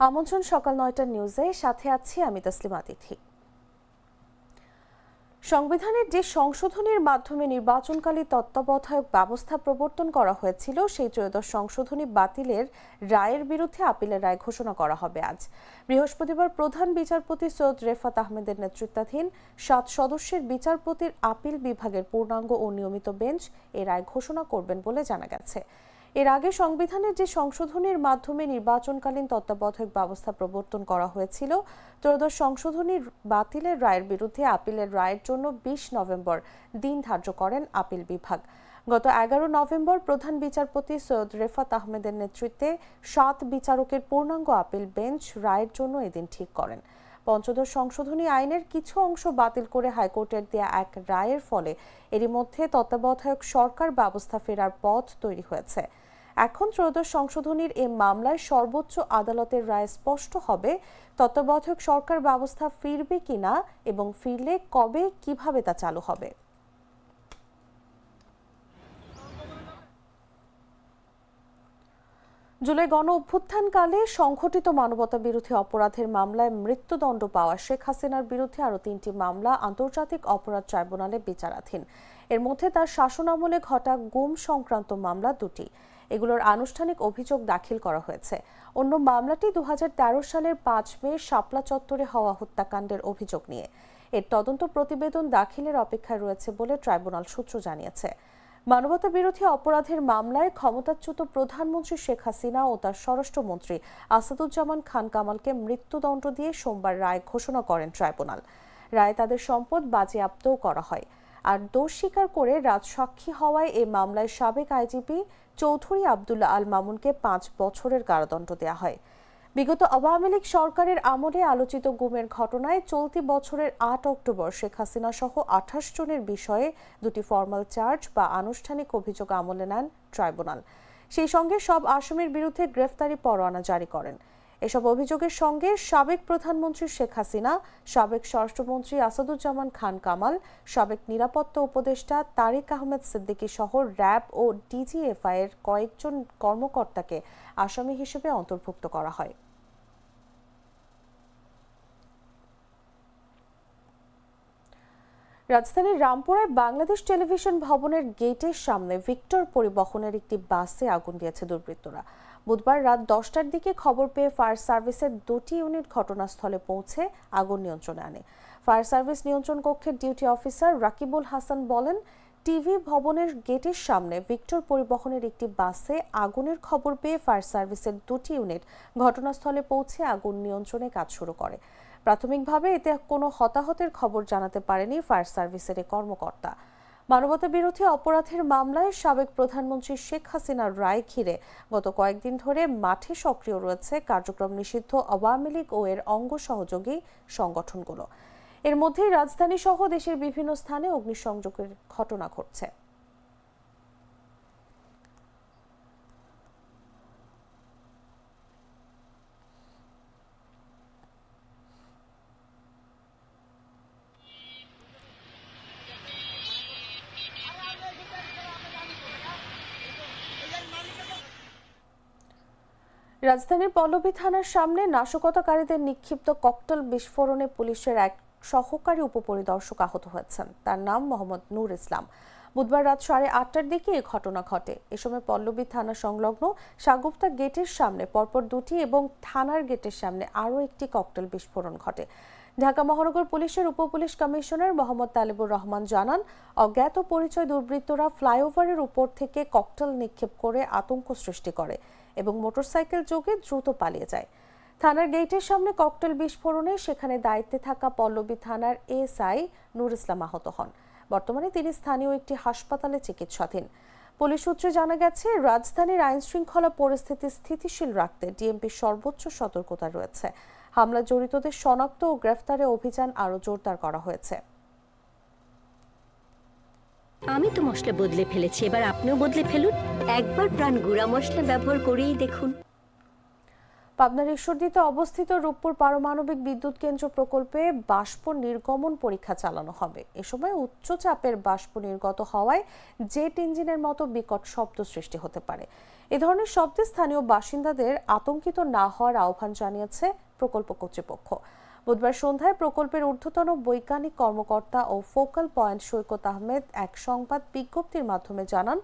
আমন্ত্রণ সকাল নয়টার নিউজে সাথে আছি আমি তসলিমা তিথি। সংবিধানের যে সংশোধনীর মাধ্যমে নির্বাচনকালী তত্ত্বাবধায়ক ব্যবস্থা প্রবর্তন করা হয়েছিল, সেই ত্রয়োদশ সংশোধনী বাতিলের রায়ের বিরুদ্ধে আপিলের রায় ঘোষণা করা হবে আজ। বৃহস্পতিবার প্রধান বিচারপতি সৈয়দ রেফাত আহমেদের নেতৃত্বাধীন সাত সদস্যের বিচারপতির আপিল বিভাগের পূর্ণাঙ্গ ও নিয়মিত বেঞ্চ এ রায় ঘোষণা করবেন বলে জানা গেছে। এর আগে সংবিধানের যে সংশোধনীর মাধ্যমে নির্বাচনকালীন তত্ত্বাবধায়ক ব্যবস্থা প্রবর্তন করা হয়েছিল, ত্রয়োদশ সংশোধনী বাতিলের রায়ের বিরুদ্ধে আপিলের রায়ের জন্য বিশ নভেম্বর দিন ধার্য করেন আপিল বিভাগ। গত এগারো নভেম্বর প্রধান বিচারপতি সৈয়দ রেফাত আহমেদের নেতৃত্বে সাত বিচারকের পূর্ণাঙ্গ আপিল বেঞ্চ রায়ের জন্য এদিন ঠিক করেন। পঞ্চদশ সংশোধনী আইনের কিছু অংশ বাতিল করে হাইকোর্টের দেয়া এক রায়ের ফলে এরই মধ্যে তত্ত্বাবধায়ক সরকার ব্যবস্থা ফেরার পথ তৈরি হয়েছে। এখন ত্রয়োদশ সংশোধনীর এ মামলায় সর্বোচ্চ আদালতের রায় স্পষ্ট হবে, তত্ত্বাবধায়ক সরকার ব্যবস্থা ফিরবে কিনা এবং ফিরলে কবে, কীভাবে তা চালু হবে। জুলাই গণ অভ্যুত্থানকালে সংঘটিত মানবতা বিরোধী অপরাধের মামলায় মৃত্যুদণ্ড পাওয়া শেখ হাসিনার বিরুদ্ধে আরও তিনটি মামলা আন্তর্জাতিক অপরাধ ট্রাইব্যুনালে বিচারাধীন। এর মধ্যে তার শাসনামলে ঘটা গুম সংক্রান্ত মামলা দুটি। এগুলোর আনুষ্ঠানিক অভিযোগ দাখিল করা হয়েছে। অন্য মামলাটি দু হাজার তেরো সালের পাঁচ মে শাপলা চত্বরে হওয়া হত্যাকাণ্ডের অভিযোগ নিয়ে। এর তদন্ত প্রতিবেদন দাখিলের অপেক্ষায় রয়েছে বলে ট্রাইব্যুনাল সূত্র জানিয়েছে। মানবতা বিরোধী অপরাধের মামলায় ক্ষমতাচ্যুত প্রধানমন্ত্রী শেখ হাসিনা ও তার স্বরাষ্ট্রমন্ত্রী আসাদুজ্জামান খান কামালকে মৃত্যুদণ্ড দিয়ে সোমবার রায় ঘোষণা করেন ট্রাইব্যুনাল। রায় তাদের সম্পদ বাজেয়াপ্তও করা হয়। আর দোষ স্বীকার করে রাজসাক্ষী হওয়ায় এ মামলায় সাবেক আইজিপি চৌধুরী আবদুল্লাহ আল মামুনকে পাঁচ বছরের কারাদণ্ড দেওয়া হয়। বিগত আওয়ামী লীগ সরকারের আমলে আলোচিত গুমের ঘটনায় চলতি বছরের আট অক্টোবর শেখ হাসিনা সহ আঠাশ জনের বিষয়ে দুটি ফর্মাল চার্জ বা আনুষ্ঠানিক অভিযোগ আমলে নেন ট্রাইব্যুনাল। সেই সঙ্গে সব আসামির বিরুদ্ধে গ্রেফতারি পরোয়ানা জারি করেন। এসব অভিযোগের সঙ্গে সাবেক প্রধানমন্ত্রী শেখ হাসিনা, সাবেক স্বরাষ্ট্রমন্ত্রী আসাদুজ্জামান খান কামাল, সাবেক নিরাপত্তা উপদেষ্টা তারিক আহমেদ সিদ্দিকী সহ র্যাব ও ডিজিএফআই এর কয়েকজন কর্মকর্তাকে আসামি হিসেবে অন্তর্ভুক্ত করা হয়। রাজধানীর রামপুরায় বাংলাদেশ টেলিভিশন ভবনের গেটের সামনে ভিক্টর পরিবহনের একটি বাসে আগুন দিয়েছে দুর্বৃত্তরা। বুধবার রাত দশটার দিকে খবর পেয়ে ফায়ার সার্ভিসের দুটি ইউনিট ঘটনাস্থলে পৌঁছে আগুন নিয়ন্ত্রণে আনে। ফায়ার সার্ভিস নিয়ন্ত্রণ কক্ষের ডিউটি অফিসার রাকিবুল হাসান বলেন, টিভি ভবনের গেটের সামনে ভিক্টর পরিবহনের একটি বাসে আগুনের খবর পেয়ে ফায়ার সার্ভিসের দুটি ইউনিট ঘটনাস্থলে পৌঁছে আগুন নিয়ন্ত্রণে কাজ শুরু করে। প্রাথমিকভাবে এতে কোনো হতাহতের খবর জানাতে পারেনি ফায়ার সার্ভিসের কর্মকর্তা। মানবতা বিরোধী অপরাধের মামলায় সাবেক প্রধানমন্ত্রী শেখ হাসিনার রায় ঘিরে গত কয়েকদিন ধরে মাঠে সক্রিয় রয়েছে কার্যক্রম নিষিদ্ধ আওয়ামী লীগ ও এর অঙ্গ সহযোগী সংগঠনগুলো। এর মধ্যেই রাজধানী সহ দেশের বিভিন্ন স্থানে অগ্নিসংযোগের ঘটনা ঘটছে। রাজধানীর পল্লবী থানার সামনে নাশকতাকারীদের নিক্ষিপ্ত ককটেল বিস্ফোরণে পুলিশের এক সহকারী উপপরিদর্শক আহত হয়েছেন। তার নাম মোহাম্মদ নূর ইসলাম। বুধবার রাত সাড়ে আটটার দিকে এ ঘটনা ঘটে। এ সময় পল্লবী থানা সংলগ্ন সাগুপ্তা গেটের সামনে, পরপর দুটি এবং থানার গেটের সামনে আরও একটি ককটেল বিস্ফোরণ ঘটে। ঢাকা মহানগর পুলিশের উপপুলিশ কমিশনার মোহাম্মদ তালেবুর রহমান জানান, অজ্ঞাত পরিচয় দুর্বৃত্তরা ফ্লাইওভারের উপর থেকে ককটেল নিক্ষেপ করে আতঙ্ক সৃষ্টি করে। এবং মোটরসাইকেল যোগে দ্রুত পালিয়ে যায়। থানার গেটের সামনে ককটেল বিস্ফোরণে সেখানে দায়িত্বে থাকা পল্লবী থানার এসআই নুর ইসলাম আহত হন। বর্তমানে তিনি স্থানীয় একটি হাসপাতালে চিকিৎসাধীন। পুলিশ সূত্রে জানা গেছে, রাজধানীর আইন শৃঙ্খলা পরিস্থিতি স্থিতিশীল রাখতে ডিএমপির সর্বোচ্চ সতর্কতা রয়েছে। হামলা জড়িতদের শনাক্ত ও গ্রেফতারে অভিযান আরও জোরদার করা হয়েছে। আমি তো মশলা বদলে ফেলেছি, এবার আপনিও বদলে ফেলুন। একবার প্রাণ গুঁড়া মশলা ব্যবহার করেই দেখুন। পাবনার ঈশ্বরদীতে অবস্থিত রূপপুর পারমাণবিক বিদ্যুৎ কেন্দ্র প্রকল্পে বাষ্প নির্গমন পরীক্ষা চালানো হবে। এ সময় উচ্চ চাপের বাষ্প নির্গত হওয়ায় জেট ইঞ্জিনের মতো বিকট শব্দ সৃষ্টি হতে পারে। এ ধরনের শব্দে স্থানীয় বাসিন্দাদের আতঙ্কিত না হওয়ার আহ্বান জানিয়েছে প্রকল্প কর্তৃপক্ষ। বুধবার সন্ধ্যায় প্রকল্পের ঊর্ধ্বতন বৈজ্ঞানিক কর্মকর্তা ও ফোকাল পয়েন্ট সৈকত আহমেদ এক সংবাদ বিজ্ঞপ্তির মাধ্যমে জানান,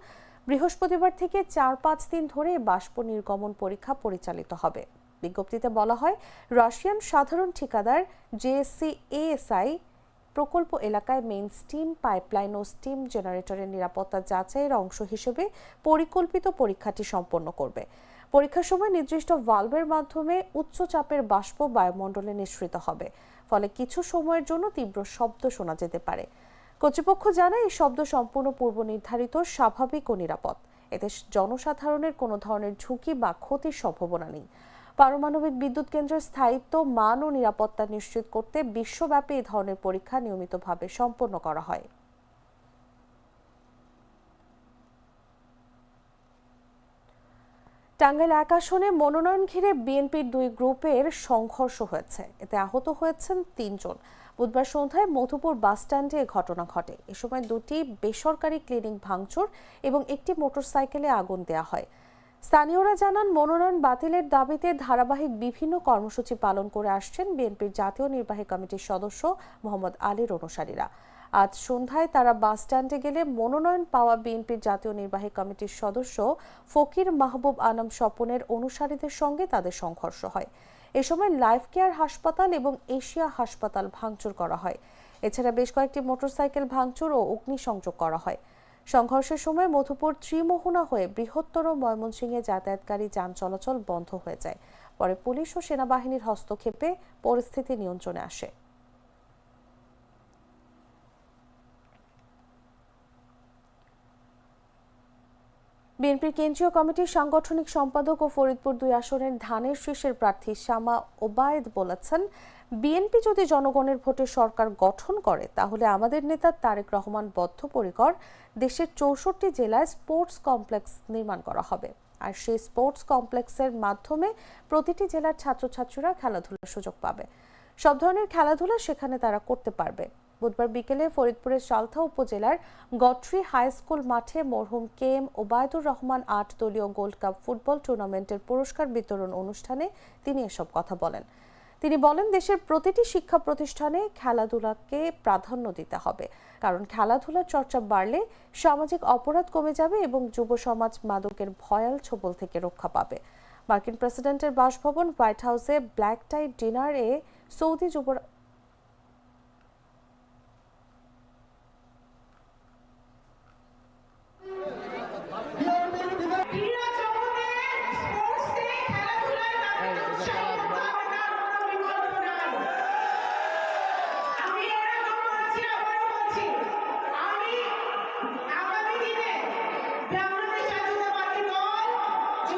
বৃহস্পতিবার থেকে চার পাঁচ দিন ধরে বাষ্প নির্গমন পরীক্ষা পরিচালিত হবে। বিজ্ঞপ্তিতে বলা হয়, রাশিয়ান সাধারণ ঠিকাদার জেএসসি এএসআই প্রকল্প এলাকায় মেইন স্টিম পাইপলাইন ও স্টিম জেনারেটরের নিরাপত্তা যাচাইয়ের অংশ হিসেবে পরিকল্পিত পরীক্ষাটি সম্পন্ন করবে। পরীক্ষার সময় নির্দিষ্ট ভালভের মাধ্যমে উচ্চ চাপের বাষ্প বায়ুমণ্ডলে নিঃসৃত হবে। ফলে কিছু সময়ের জন্য তীব্র শব্দ শোনা যেতে পারে। কর্তৃপক্ষ জানায়, এই শব্দ সম্পূর্ণ পূর্ব নির্ধারিত, স্বাভাবিক ও নিরাপদ। এতে জনসাধারণের কোনো ধরনের ঝুঁকি বা ক্ষতির সম্ভাবনা নেই। পারমাণবিক বিদ্যুৎ কেন্দ্রের স্থায়িত্ব, মান ও নিরাপত্তা নিশ্চিত করতে বিশ্বব্যাপী এই ধরনের পরীক্ষা নিয়মিতভাবে সম্পন্ন করা হয়। টাঙ্গাইল এক আসনে মনোনয়ন ঘিরে বিএনপির দুই গ্রুপের সংঘর্ষ হয়েছে। এতে আহত হয়েছেন তিনজন। বুধবার সন্ধ্যায় মধুপুর বাসস্ট্যান্ডে ঘটনা ঘটে। এ সময় দুটি বেসরকারি ক্লিনিক ভাঙচুর এবং একটি মোটরসাইকেলে আগুন দেয়া হয়। স্থানীয়রা জানান, মনোনয়ন বাতিলের দাবিতে ধারাবাহিক বিভিন্ন কর্মসূচি পালন করে আসছেন বিএনপির জাতীয় নির্বাহী কমিটির সদস্য মোহাম্মদ আলীর অনুসারীরা। আজ সন্ধ্যায় তারা বাস স্ট্যান্ডে গেলে মনোনয়ন পাওয়া বিএনপির জাতীয় নির্বাহী কমিটির সদস্য ফকির মাহবুব আনাম স্বপনের অনুসারীদের সঙ্গে তাদের সংঘর্ষ হয়। এ সময় লাইফ কেয়ার হাসপাতাল এবং এশিয়া হাসপাতাল ভাঙচুর করা হয়। এছাড়া বেশ কয়েকটি মোটরসাইকেল ভাঙচুর ও অগ্নিসংযোগ করা হয়। সংঘর্ষের সময় মধুপুর ত্রিমোহনা হয়ে বৃহত্তর ময়মনসিংহে যাতায়াতকারী যান চলাচল বন্ধ হয়ে যায়। পরে পুলিশ ও সেনাবাহিনীর হস্তক্ষেপে পরিস্থিতি নিয়ন্ত্রণে আসে। বিএনপির কেন্দ্রীয় কমিটির সাংগঠনিক সম্পাদক ও ফরিদপুর দুই আসনের ধানের শীর্ষের প্রার্থী শামা ওবায়েদ বলেছেন, বিএনপি যদি জনগণের ভোটে সরকার গঠন করে, তাহলে আমাদের নেতা তারেক রহমান বদ্ধপরিকর দেশের চৌষট্টি জেলায় স্পোর্টস কমপ্লেক্স নির্মাণ করা হবে। আর সেই স্পোর্টস কমপ্লেক্সের মাধ্যমে প্রতিটি জেলার ছাত্রছাত্রীরা খেলাধুলার সুযোগ পাবে। সব ধরনের খেলাধুলা সেখানে তারা করতে পারবে। বুধবার বিকেলে ফরিদপুরের সালথা উপজেলার গট্রি হাই স্কুল মাঠে মরহুম কে এম ওবায়দুর রহমান আট দলীয় গোল্ড কাপ ফুটবল টুর্নামেন্টের পুরস্কার বিতরণ অনুষ্ঠানে তিনি এসব কথা বলেন। তিনি বলেন, দেশের প্রতিটি শিক্ষা প্রতিষ্ঠানে খেলাধুলাকে প্রাধান্য দিতে হবে, কারণ খেলাধুলার চর্চা বাড়লে সামাজিক অপরাধ কমে যাবে এবং যুব সমাজ মাদকের ভয়াল ছোবল থেকে রক্ষা পাবে। মার্কিন প্রেসিডেন্টের বাসভবন হোয়াইট হাউসে ব্ল্যাক টাই ডিনারে সৌদি যুব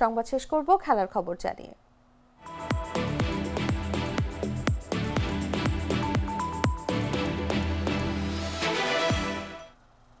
সংবাদ শেষ করব, খেলার খবর জানিয়ে।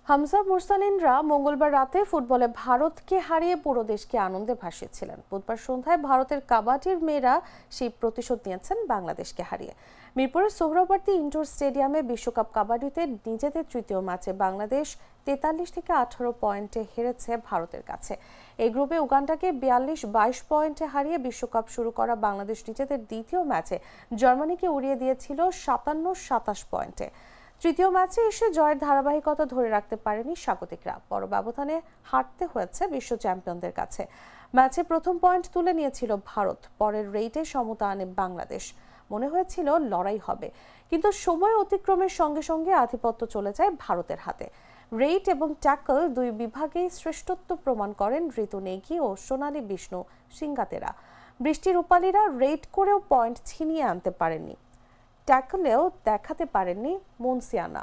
হামজা মুরসালিনরা মঙ্গলবার রাতে ফুটবলে ভারতকে হারিয়ে পুরো দেশকে আনন্দে ভাসিয়েছিলেন। বুধবার সন্ধ্যায় ভারতের কাবাডির মেয়েরা সেই প্রতিশোধ নিয়েছেন বাংলাদেশকে হারিয়ে। মিরপুরের সোহরাবর্তী ইনডোর স্টেডিয়ামে বিশ্বকাপ কাবাডিতে নিজেদের তৃতীয় ম্যাচে বাংলাদেশ তেতাল্লিশ থেকে আঠারো পয়েন্টে হেরেছে ভারতের কাছে। এই গ্রুপে উগান্ডাকে বিয়াল্লিশ বাইশ পয়েন্টে হারিয়ে বিশ্বকাপ শুরু করা বাংলাদেশ নিজেদের দ্বিতীয় ম্যাচে। জার্মানিকে উড়িয়ে দিয়েছিল সাতান্ন সাতাশ পয়েন্টে। তৃতীয় ম্যাচে এসে জয়ের ধারাবাহিকতা ধরে রাখতে পারেনি স্বাগতিকরা। বড় ব্যবধানে হারতে হয়েছে বিশ্ব চ্যাম্পিয়নদের কাছে। ম্যাচে প্রথম পয়েন্ট তুলে নিয়েছিল ভারত, পরের রেইটে সমতা আনে বাংলাদেশ। মনে হয়েছিল লড়াই হবে। কিন্তু সময় অতিক্রমের সঙ্গে সঙ্গে আধিপত্য চলে যায় ভারতের হাতে। রেইট এবং ট্যাকল দুই বিভাগেই শ্রেষ্ঠত্ব প্রমাণ করেন ঋতু নেগি ও সোনালি বিষ্ণু সিঙ্গাতেরা। বৃষ্টি রূপালীরা রেইড করেও পয়েন্ট ছিনিয়ে আনতে পারেননি। ট্যাকলেও দেখাতে পারেননি মনসিয়ানা।